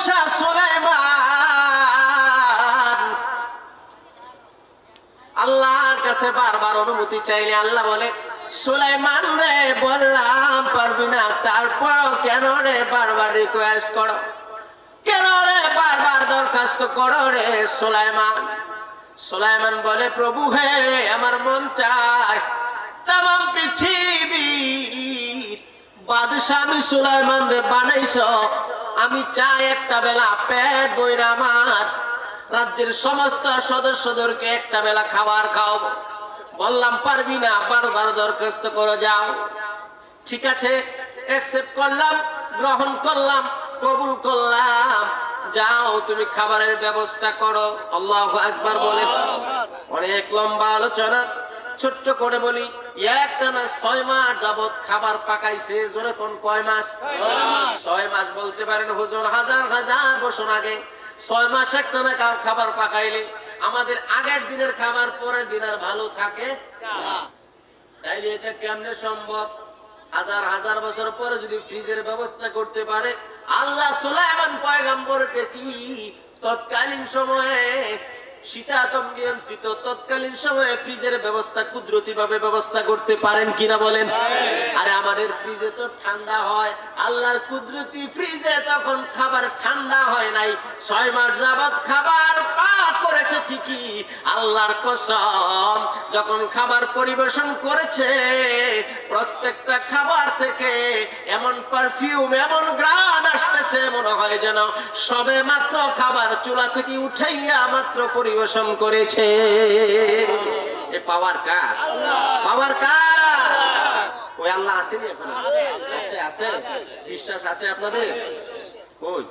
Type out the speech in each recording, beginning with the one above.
বাদশাহ সুলাইমান। আল্লাহর কাছে বারবার অনুমতি চাইলে আল্লাহ বলে, সুলাইমান রে, বললাম পারবি না তারপর কেন রে বারবার রিকোয়েস্ট করো? কেন রে বারবার দরখাস্ত করো রে সুলাইমান? সুলাইমান বলে, প্রভু হে, আমার মন চায় তাম পৃথিবীর বাদশাহ আমি সুলাইমান রে বানাইছ। আমি চাই একটা বেলা পেট বইরা আমার। রাজ্যের সমস্ত সদস্যদেরকে একটা বেলা খাবার খাও। বললাম পারবি না বারবার দরখাস্ত করে যাও। ঠিক আছে অ্যাকসেপ্ট করলাম গ্রহণ করলাম কবুল করলাম। যাও তুমি খাবারের ব্যবস্থা করো। আল্লাহ একবার বলে। অনেক লম্বা আলোচনা। ছোট্ট করে বলি একটা না ছয় মাস যাবত খাবার পাকাইছে, জোরে কোন কয় মাস? ছয় মাস বলতে পারেন হুজুর, হাজার হাজার বছর আগে। ছয় মাস একটা না খাবার পাকাইলে? আমাদের আগের দিনের খাবার পরের দিন আর ভালো থাকে তাইলে এটা কেমনে সম্ভব? হাজার হাজার বছর পরে যদি ফ্রিজের ব্যবস্থা করতে পারে, আল্লাহ সুলাইমান পয়গাম্বরকে কি তৎকালীন সময়ে শীতাতম নিয়ন্ত্রিত তৎকালীন সময়ে ফ্রিজের ব্যবস্থা কুদরতি ভাবে ব্যবস্থা করতে পারেন কিনা বলেন? আরে আমাদের ফ্রিজে তো ঠান্ডা হয় আল্লাহর কুদরতি ফ্রিজে তখন খাবার ঠান্ডা হয় নাই। ছয় মাস যাবত খাবার পাক করেছে ঠিকই আল্লাহর কসম যখন খাবার পরিবেশন করেছে প্রত্যেকটা খাবার থেকে এমন পারফিউম এমন গ্রান আসতেছে মনে হয় যেন সবে মাত্র খাবার চুলা থেকে উঠাইয়া মাত্র পরিবেশন করেছে। এ পাওয়ার কার? পাওয়ার কার? ওই আল্লাহ আসেনি এখন। আছে আছে। বিশ্বাস আছে আপনাদের? কই?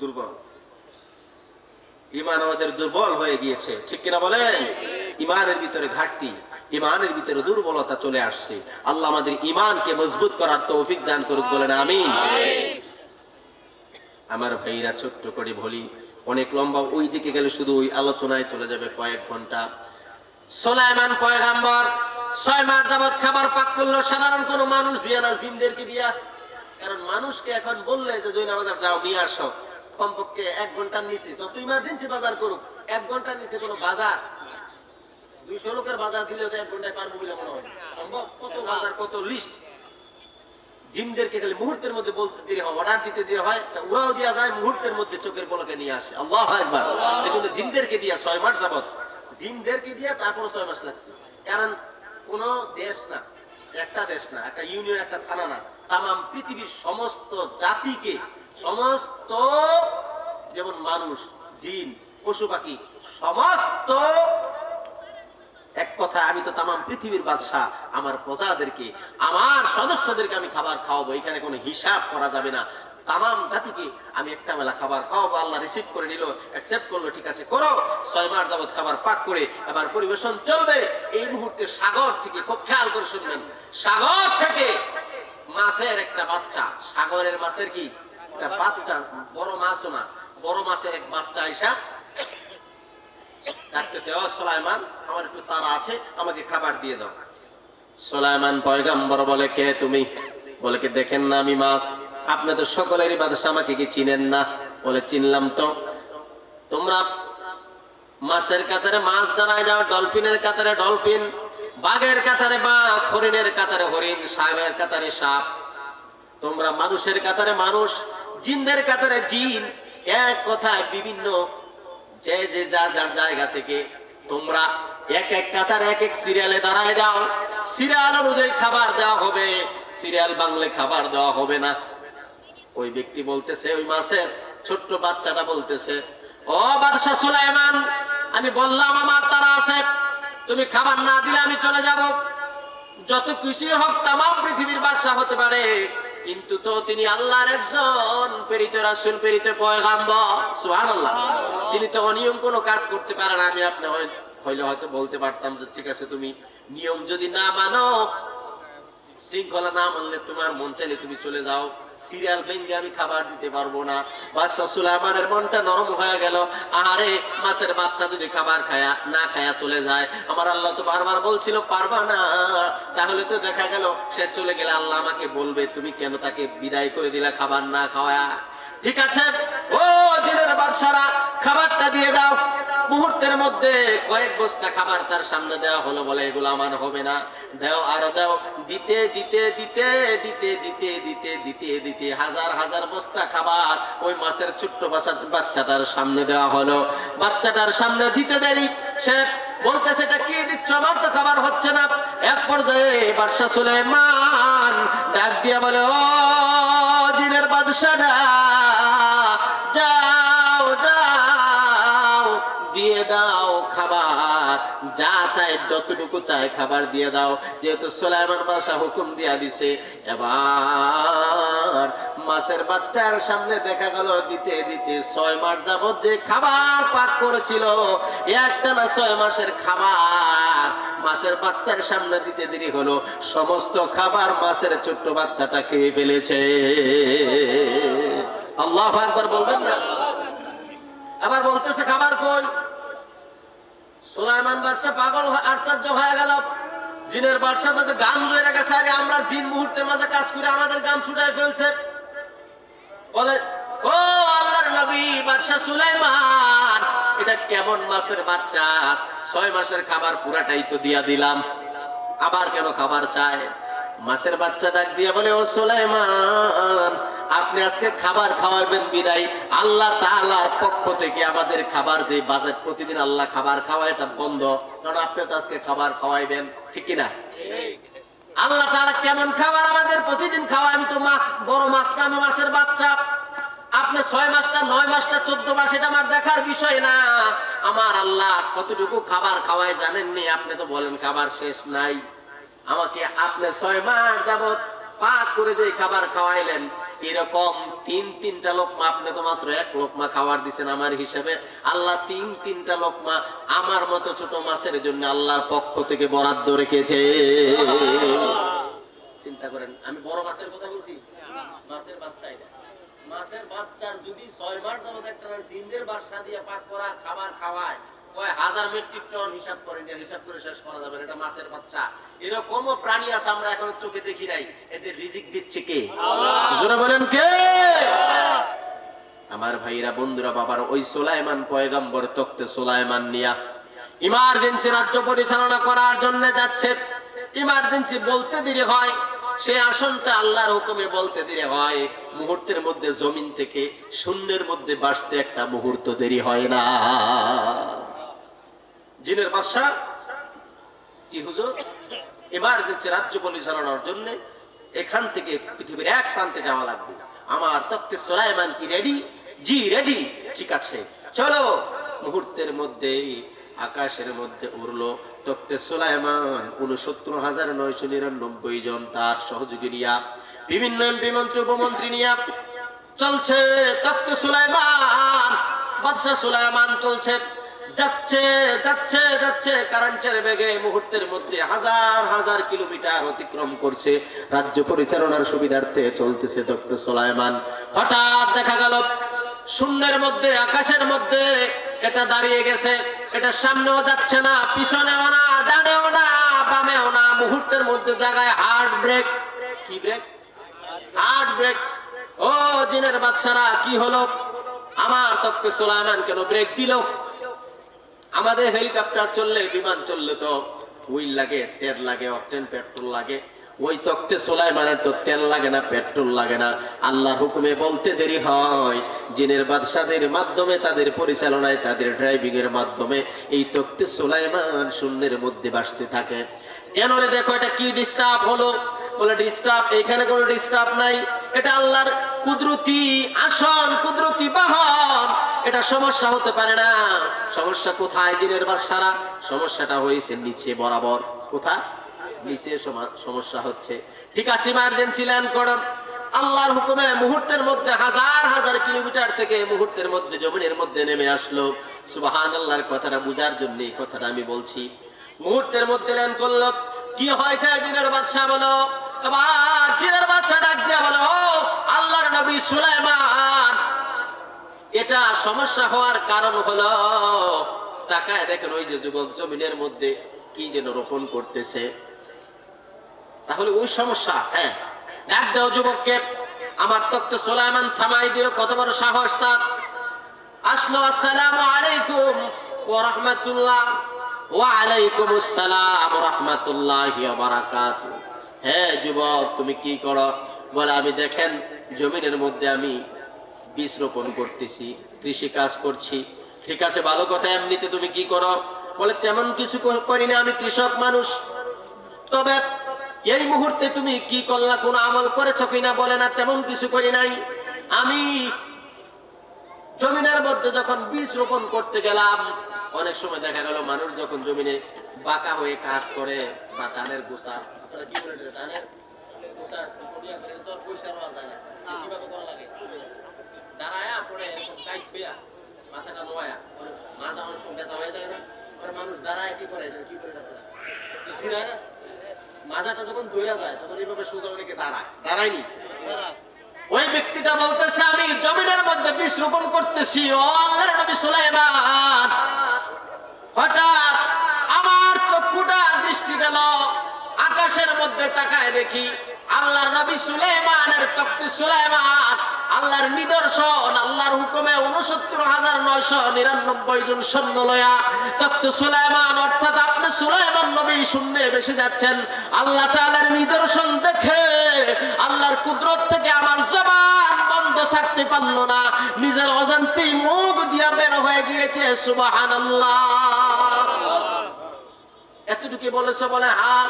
দুর্বল। ইমান আমাদের দুর্বল হয়ে গিয়েছে। ঠিক কিনা বলেন? ইমানের ভিতরে ঘাটতি ইমানের ভিতরে দুর্বলতা চলে আসছে। আল্লাহ আমাদের ইমানকে মজবুত করার তৌফিক দান করুক বলেন আমিন। আমার ভাইরা ছোট্ট করে বলি অনেক লম্বা ওই দিকে গেলে শুধু ওই আলোচনায় চলে যাবে কয়েক ঘণ্টা। সোলাইমান পয়গাম্বর, ছয় মাস যাবত খাবার পাক করল, সাধারণ কোনো মানুষ দিয়া না, জিনদেরকে দিয়া। কারণ মানুষকে এখন বললে যে, জৈনা বাজার যাও, নিয়ে আসো। কমপক্ষে এক ঘণ্টার নিচে যত ইমার্জেন্সি বাজার করুক, এক ঘণ্টার নিচে কোনো বাজার দুইশো লোকের বাজার দিলে তো এক ঘন্টায় পারব বলে মনে হয় সম্ভব? কত বাজার, কত লিস্ট জিনদেরকে খালি মুহূর্তের মধ্যে বলতে দেরি হয় অর্ডার দিতে দেরি হয় তা উড়াও দেওয়া যায়, মুহূর্তের মধ্যে চোখের পলকে নিয়ে আসে। আল্লাহ একবার এই জিনদেরকে দিয়া ছয় মাস যাবত জিনদেরকে দিয়া তারপর ছয় মাস লাগছে। কারণ কোন দেশ না, একটা দেশ না, একটা ইউনিয়ন একটা থানা না তাম পৃথিবীর সমস্ত জাতিকে, সমস্ত যেমন মানুষ, জিন, পশু পাখি, সমস্ত এক কথা আমি তো তামাম পৃথিবীর বাদশাহ, আমার প্রজাদেরকে, আমার সদস্যদেরকে আমি খাবার খাওয়াবো, এখানে কোনো হিসাব করা যাবে না। তামাম জাতিকে আমি একটা বেলা খাবার খাওয়াবো, আল্লাহ রিসিভ করে নিল অ্যাকসেপ্ট করল, ঠিক আছে, করো, ছয় মাস যাবত খাবার পাক করে এবার পরিবেশন চলবে। এই মুহূর্তে সাগর থেকে খুব খেয়াল করে শুনবেন, সাগর থেকে মাছের একটা বাচ্চা, সাগরের মাছের কি? একটা বাচ্চা, বড় মাছও না, বড় মাছের এক বাচ্চা আইসা ডাকতেছে, ও সোলাইমান, আমার একটু তারা আছে, আমাকে খাবার দিয়ে দাও। সোলাইমান পয়গাম্বর বলে, কে তুমি? বলে কি, দেখেন না আমি মাছ, আপনি তো সকলেরই বাদশা আমাকে কি চিনেন না? বলে, চিনলাম তো। তোমরা মাছের কাতারে মাছ দাঁড়ায় যাও, ডলফিনের কাতারে ডলফিন, বাঘের কাতারে বাঘ, হরিণের কাতারে হরিণ সাগের কাতারে সাপ। তোমরা মানুষের কাতারে মানুষ, জিনদের কাতারে জিন, এক কথায় বিভিন্ন যে যে যার যার জায়গা থেকে তোমরা এক এক কাতার, এক এক সিরিয়ালে দাঁড়ায় যাও। সিরিয়াল অনুযায়ী খাবার দেওয়া হবে। সিরিয়াল বাংলে খাবার দেওয়া হবে না। ওই ব্যক্তি বলতেছে, ওই মাসের ছোট্ট বাচ্চাটা বলতেছে, ও বাদশাহ সুলাইমান, আমি বললাম, আমার তারা আছে, তুমি খাবার না দিলে আমি চলে যাব। যত খুশি হোক, তামাম পৃথিবীর বাদশাহ হতে পারে। কিন্তু তো তিনি আল্লাহর একজন প্রেরিত রাসূল, প্রেরিত পয়গাম্বর। সুবহানাল্লাহ। তিনি তো অনিয়ম কোনো কাজ করতে পারেন আমি আপনি হইলে হয়তো বলতে পারতাম যে, ঠিক আছে, তুমি নিয়ম যদি না মানো, শৃঙ্খলা না মানলে তোমার মন চাইলে তুমি চলে যাও। সিরিয়াল ভেঙ্গে আমি খাবার দিতে পারব না। বাদশাহ সুলাইমানের মনটা নরম হয়ে গেল। আরে মাছের বাচ্চা যদি খাবার খায়া না খায়া চলে যায়, আমার আল্লাহ তো বারবার বলছিল, পারবা না। তাহলে তো দেখা গেল, সে চলে গেলে আল্লাহ আমাকে বলবে, তুমি কেন তাকে বিদায় করে দিলা খাবার না খাওয়া? ঠিক আছে? ও জিনের বাদশারা, খাবারটা দিয়ে দাও। মুহূর্তের মধ্যে কয়েক বস্তা খাবার তার সামনে দেওয়া হলো বলে এগুলো আমার হবে না। দাও আরও দাও, দিতে দিতে দিতে দিতে দিতে দিতে দিতে দিতে, হাজার হাজার বস্তা খাবার ওই মাছের ছোট্ট বাচ্চাটার সামনে দেওয়া হলো। বাচ্চাটার সামনে দিতে দেরি। সে বলতেছে, এটা কি দিচ্ছ? আমার তো খাবার হচ্ছে না। এক পর্যায়ে বাদশা সুলেমান ডাক দিয়া বলে, ও বাদশাটা যাও যাও, দিয়ে দাও খাবার। যা চায় যতটুকু চায় খাবার দিয়ে দাও। যেহেতু সোলাইমান হুকুম দিয়া দিছে। এবার বাচ্চার সামনে দেখা গেল, দিতে দিতে ছয় মাস যাবত যে খাবার পাক করেছিল একটা না ছয় মাসের খাবার মাছের বাচ্চার সামনে দিতে দেরি হলো। সমস্ত খাবার মাছের ছোট্ট বাচ্চাটা খেয়ে ফেলেছে। আল্লাহ একবার বলবেন না? আবার বলতেছে, খাবার কই? সুলাইমান বাদশা পাগল আশ্চর্য হয়ে গেল। জিনের বাদশা তো গান জয়ে গেছে আরে আমরা জিন মুহূর্তের মাঝে কাজ করে আমাদের গান ছুটাই ফেলছে। বলে, ও আল্লাহর নবী বাদশা সুলাইমান এটা কেমন মাসের বাচ্চা? ছয় মাসের খাবার পুরাটাই তো দিয়া দিলাম। আবার কেন খাবার চায়? মাছের বাচ্চা ডাক দিয়ে বলে, ও সুলাইমান, আপনি আজকে খাবার খাওয়াবেন বিদায়। আল্লাহ তাআলার পক্ষ থেকে আমাদের খাবার যে বাজেট প্রতিদিন আল্লাহ খাবার খাওয়া এটা বন্ধ। কারণ আপনি তো আজকে খাবার খাওয়াইবেন, ঠিক কি না আল্লাহ তাআলা কেমন খাবার আমাদের প্রতিদিন খাওয়া আমি তো মাছ, বড় মাছ না, আমি মাছের বাচ্চা। আপনি ছয় মাসটা নয় মাসটা চোদ্দ মাস এটা আমার দেখার বিষয় না। আমার আল্লাহ কতটুকু খাবার খাওয়ায় জানেননি? আপনি তো বলেন খাবার শেষ নাই। আমাকে আপনি ছয় মাস যাবত পাক করে যে খাবার খাওয়াইলেন এরকম তিন তিনটা লোকমা আপনি তো মাত্র এক লোকমা খাবার দিছেন আমার হিসাবে। আল্লাহ তিন তিনটা লোকমা আমার মতো ছোট মাছের জন্য আল্লাহর পক্ষ থেকে বরাদ্দ রেখেছে। চিন্তা করেন আমি বড় মাছের কথা বলছি? মাছের বাচ্চাই না মাছের বাচ্চার যদি ছয় মাস যাবত একটা জিন্দের বাসা দিয়ে পাক করা খাবার খাওয়ায় কয় হাজার মেট্রিক টন হিসাব করে নিয়ে হিসাব করে শেষ করা যাবে এটা মাছের বাচ্চা। এরকমও প্রাণী আছে আমরা এখন চোখে দেখি নাই। এদের রিজিক দিচ্ছে কে? জোরে বলেন কে? আমার ভাইরা বন্ধুরা বাবার ওই সোলাইমান পয়গম্বর তক্তে সোলাইমান নিয়া ইমার্জেন্সি রাজ্য পরিচালনা করার জন্য যাচ্ছে। ইমার্জেন্সি বলতে দেরি হয়। সে আসনটা আল্লাহর হুকুমে বলতে দেরি হয়। মুহূর্তের মধ্যে জমিন থেকে শূন্যের মধ্যে বাসতে একটা মুহূর্ত দেরি হয় না। জিনের বাদশা কি হুজুর। ইমার্জেন্সি রাজ্য পরিচালনার জন্য এখান থেকে পৃথিবীর এক প্রান্তে যাওয়া লাগবে। আমার তত্ত্বে সোলাইমান কি রেডি জি রেডি ঠিক আছে। চলো মুহূর্তের মধ্যে আকাশের মধ্যে উড়লো। তত্ত্বে সোলাইমান উনসত্তর হাজার নয়শো নিরানব্বই জন তার সহযোগী নিয়া, বিভিন্ন এমপি মন্ত্রী উপমন্ত্রী নিয়া চলছে। তত্ত্বে সুলাইমান, বাদশাহ সুলাইমান চলছে। যাচ্ছে যাচ্ছে যাচ্ছে। কারেন্টের বেগে মুহূর্তের মধ্যে হাজার হাজার কিলোমিটার অতিক্রম করছে। রাজ্য পরিচালনার সুবিধার্থে চলতেছে তত্ত্ব সুলাইমান। হঠাৎ দেখা গেল, শূন্যের মধ্যে, আকাশের মধ্যে এটা দাঁড়িয়ে গেছে। এটা সামনেও যাচ্ছে না, পিছনেও না, ডানেও না, বামেও না, মুহূর্তের মধ্যে জায়গায় হার্ট ব্রেক কি ব্রেক হার্ট ব্রেক ও জিনের বাদশারা, কি হলো? আমার তত্ত্বে সুলাইমান কেন ব্রেক দিল? আমাদের হেলিকপ্টার চললে, বিমান চললে তো হুইল লাগে, তেল লাগে, অকটেন, পেট্রোল লাগে। ওই তক্তে সোলাইমানের তো তেল লাগে না, পেট্রোল লাগে না। আল্লাহর হুকুমে বলতে দেরি হয়, জিনের বাদশাদের মাধ্যমে, তাদের পরিচালনায়, তাদের ড্রাইভিং এর মাধ্যমে এই তক্তে সোলাইমান শূন্যের মধ্যে বাসতে থাকে। কেন রে দেখো, এটা কি ডিস্টার্ব হলো? বলে ডিস্টার্ব এখানে কোনো ডিস্টার্ব নাই। এটা আল্লাহর কুদরতি আসন, কুদরতি বাহন। এটা সমস্যা হতে পারে না। সমস্যা কোথায় জিনের বাসারা সমস্যাটা হয়েছে নিচে বরাবর। কোথায়? সমস্যা হচ্ছে। ঠিক আছে ইমার্জেন্সি ল্যান্ড আল্লাহর হুকুমে মুহূর্তের মধ্যে, হাজার হাজার কিলোমিটার থেকে মুহূর্তের মধ্যে, জমিনের মধ্যে নেমে আসলো। সুবাহান আল্লাহর কথাটা বুঝার জন্য এই কথাটা আমি বলছি। মুহূর্তের মধ্যে ল্যান্ড করল। কি হয়েছে বাদশাহ বলো? বাদশাহ ডাক দিয়ে বলো আল্লাহর নবী সুলাইমান, এটা সমস্যা হওয়ার কারণ হলো, তাকায় দেখেন ওই যে যুবক জমিনের মধ্যে কি যেন রোপণ করতেছে। তাহলে ওই সমস্যা হ্যাঁ। ডাক দাও যুবককে। আমার তক্ত সুলাইমান থামাই দিল, কত বড় সাহস তার। আসলো, আসসালামু আলাইকুম ওয়া রাহমাতুল্লাহ, ওয়া আলাইকুম আসসালাম রাহমাতুল্লাহি ওয়া হে যুবক, তুমি কি করো? বলে, আমি দেখেন, জমিনের মধ্যে আমি বীজ রোপণ করতেছি, কৃষি কাজ করছি। ঠিক আছে, ভালো কথা, এমনিতে তুমি কি করো? বলে, তেমন কিছু করি না, আমি কৃষক মানুষ। তবে এই মুহূর্তে তুমি কি করলা কোন আমল করেছ কিনা বলে না, তেমন কিছু করি নাই। আমি জমিনের মধ্যে যখন বীজ রোপণ করতে গেলাম, অনেক সময় দেখা গেল মানুষ যখন জমিনে বাঁকা হয়ে কাজ করে বা ধানের গোসা মানুষ দাঁড়ায়, কি করে? কি করে? মাজাটা যখন ধরে যায়, তখন এইভাবে সোজা অনেকে দাঁড়ায়। দাঁড়ায়নি? ওই ব্যক্তিটা বলতেছে, আমি জমিনের মধ্যে বীজ রোপণ করতেছি হঠাৎ আমার চক্ষুটা দৃষ্টি গেল আকাশের মধ্যে তাকায় দেখি আল্লাহ নবী সুলাইমানের চক্ষু সুলাইমান। আল্লাহর নিদর্শন, আল্লাহর হুকুমে উনসত্তর হাজার নয়শো নিরানব্বই জন সৈন্য লয়া। তক্ত সুলাইমান, অর্থাৎ আপনি সুলাইমান নবী শূন্যে বেশি যাচ্ছেন। আল্লাহ তাআলার নিদর্শন দেখে আল্লাহর কুদরত থেকে আমার জবান বন্ধ থাকতে পারল না। নিজের অজান্তেই মুখ দিয়া বের হয়ে গিয়েছে সুবাহান আল্লাহ এতটুকু বলেছে বলে হ্যাঁ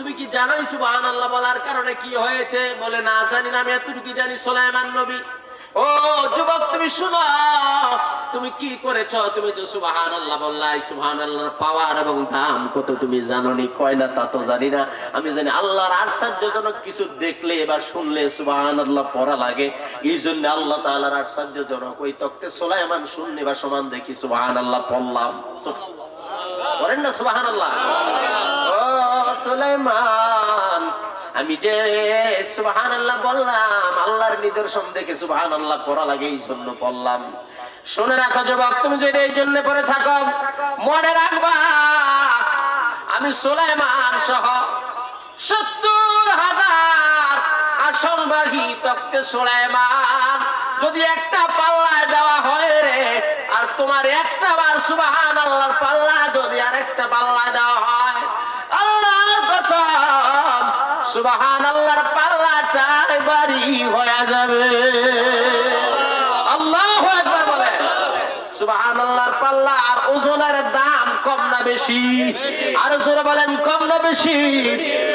তুমি কি জানোই সুবাহান আল্লাহ বলার কারণে কি হয়েছে? বলে, না জানি না, আমি এতটুকু জানি সোলাইমান নবী। ও যুবক, তুমি শুনো, তুমি কি করেছ? তুমি তো সুবাহান আল্লাহ বললাই সুবাহান আল্লাহর পাওয়ার এবং দাম কত তুমি জানো নি কয় না, তা তো জানি না। আমি জানি আল্লাহর আশ্চর্যজনক কিছু দেখলে এবার শুনলে সুবাহান আল্লাহ পড়া লাগে। এই জন্য আল্লাহ তাআলার আশ্চর্যজনক। ওই তক্তে সোলাইমান শুনলে বা সমান দেখি সুবাহান আল্লাহ পড়লাম বলেন না সুবাহান আল্লাহ সুলাইমান। আমি যে সুবাহান আল্লাহ বললাম, আল্লাহর নিদর্শন দেখে সুবাহান আল্লাহ পড়া লাগে এই জন্য বললাম। শুনে রাখো যুবক, তুমি যদি এই জন্য পড়ে থাকো, মনে রাখবা, আমি সুলাইমান সহ সত্তর হাজার আসনবাহী তক্তে সুলাইমান। যদি একটা পাল্লায় দেওয়া হয় রে, আর তোমার একটা বার সুবাহান আল্লাহর পাল্লা, যদি আর একটা পাল্লায় দেওয়া হয় কসম সুবাহান আল্লাহর পাল্লাটা বাড়ি হয়ে যাবে। আল্লাহ একবার বলে সুবাহান আল্লাহর পাল্লা আর ওজনের দাম কম না বেশি? আর জোরে বলেন কম না বেশি?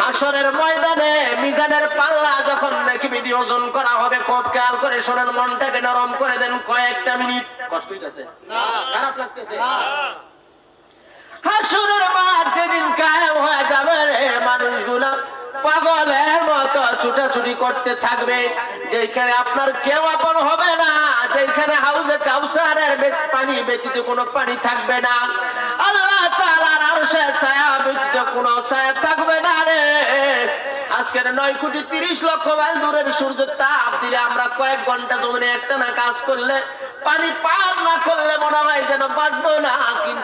আসরের ময়দানে মিজানের পাল্লা যখন নাকি বিধি ওজন করা হবে খুব খেয়াল করে শোনেন মনটাকে নরম করে দেন কয়েকটা মিনিট। কষ্ট হইতেছে? খারাপ লাগতেছে? হাসুরের মাঠ যেদিন কায়েম হয়ে যাবে রে মানুষগুলা, পাগলের মতো ছুটাছুটি করতে থাকবে। যেখানে আপনার কেউ আপন হবে না যেখানে হাউসে কাউসারের পানি ব্যতীত কোনো পানি থাকবে না। আল্লাহ তাআলার আরশে ছায়া ব্যতীত কোনো ছায়া থাকবে না রে। আজকের নয় কোটি তিরিশ লক্ষ মাইল দূরের সূর্য তাপ দিলে আমরা কয়েক ঘণ্টা জমিনে একটা না কাজ করলে পানি পার না করলে মনে হয় যেন বাঁচবো না, কিন্তু